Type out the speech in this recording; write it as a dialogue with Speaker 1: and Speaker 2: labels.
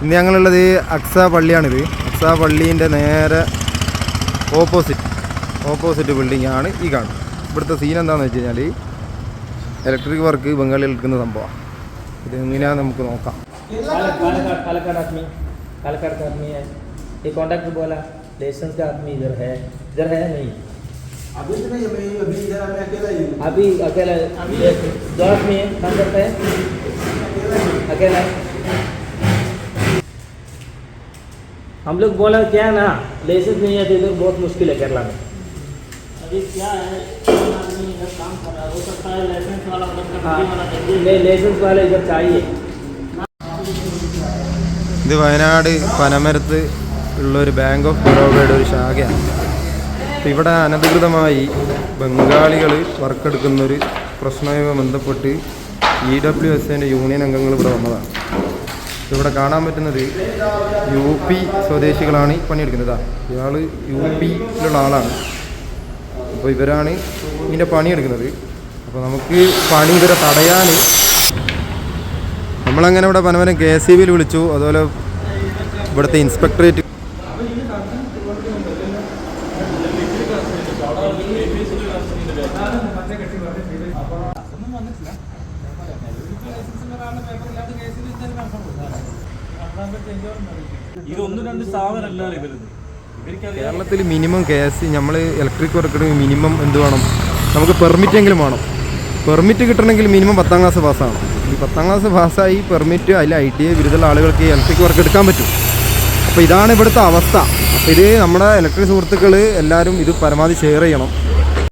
Speaker 1: ഇന്ന് ഞങ്ങളുള്ളത് അക്സ പള്ളിയാണിത് അക്സ പള്ളീൻ്റെ നേരെ opposite opposite building ആണ് ഈ കാണുന്നത് ഇവിടുത്തെ സീൻ എന്താണെന്ന് വെച്ച് കഴിഞ്ഞാൽ ഇലക്ട്രിക് വർക്ക് ബംഗാളിൽ എടുക്കുന്ന സംഭവമാണ് ഇത് എങ്ങനെയാണെന്ന് നമുക്ക് നോക്കാം
Speaker 2: पालक पालकाड पालकाड आदमी पालकाड का आदमी है ये कॉन्ट्रैक्टर बोला लाइसेंस का आदमी इधर है इधर है नहीं
Speaker 3: अभी तो नहीं मैं अभी इधर मैं अकेला ही हूँ
Speaker 2: अभी अकेला दो आदमी है काम करता है अकेला हम लोग बोला क्या है ना लाइसेंस नहीं है तो इधर बहुत मुश्किल है केरला में
Speaker 4: अभी क्या है कौन आदमी इधर काम कर रहा है हो सकता है लाइसेंस वाला मतलब
Speaker 2: हाँ
Speaker 4: कंपनी वाला चाहिए
Speaker 2: नहीं लाइसेंस वाले इधर चाहिए
Speaker 1: ഇത് വയനാട് പനമരത്ത് ഉള്ള ഒരു ബാങ്ക് ഓഫ് ബറോഡയുടെ ഒരു ശാഖയാണ് അപ്പോൾ ഇവിടെ അനധികൃതമായി ബംഗാളികൾ വർക്കെടുക്കുന്ന ഒരു പ്രശ്നവുമായി ബന്ധപ്പെട്ട് ഇ ഡബ്ല്യു എസ് എൻ്റെ യൂണിയൻ അംഗങ്ങൾ ഇവിടെ വന്നതാണ് അപ്പോൾ ഇവിടെ കാണാൻ പറ്റുന്നത് യു പി സ്വദേശികളാണ് ഈ പണിയെടുക്കുന്നത്. ഇയാൾ യു പിയിലുള്ള ആളാണ്. അപ്പോൾ ഇവരാണ് ഇതിന്റെ പണിയെടുക്കുന്നത്. അപ്പോൾ നമുക്ക് പണി ഇവരെ തടയാൻ നമ്മളങ്ങനെ ഇവിടെ പനമരം കെ എസ് സി ബിയിൽ വിളിച്ചു. അതുപോലെ ഇവിടുത്തെ ഇൻസ്പെക്ടറേറ്റ്
Speaker 4: ഇതൊന്നും രണ്ട് സ്ഥാപനമല്ല
Speaker 1: കേരളത്തിൽ മിനിമം കെ എസ് നമ്മൾ ഇലക്ട്രിക് വർക്ക് മിനിമം എന്ത് വേണം? നമുക്ക് പെർമിറ്റ് എങ്കിലും വേണം. പെർമിറ്റ് കിട്ടണമെങ്കിൽ മിനിമം പത്താം ക്ലാസ് പാസ്സാണ് ഈ പത്താം ക്ലാസ് പാസ്സായി പെർമിറ്റ് അതിൽ ഐ ടി ഐ ബിരുദമുള്ള ആളുകൾക്ക് ഇലക്ട്രിക് വർക്ക് എടുക്കാൻ പറ്റും. അപ്പോൾ ഇതാണ് ഇവിടുത്തെ അവസ്ഥ. അപ്പോൾ ഇത് നമ്മുടെ ഇലക്ട്രിക് സുഹൃത്തുക്കൾ എല്ലാവരും ഇത് പരമാവധി ഷെയർ ചെയ്യണം.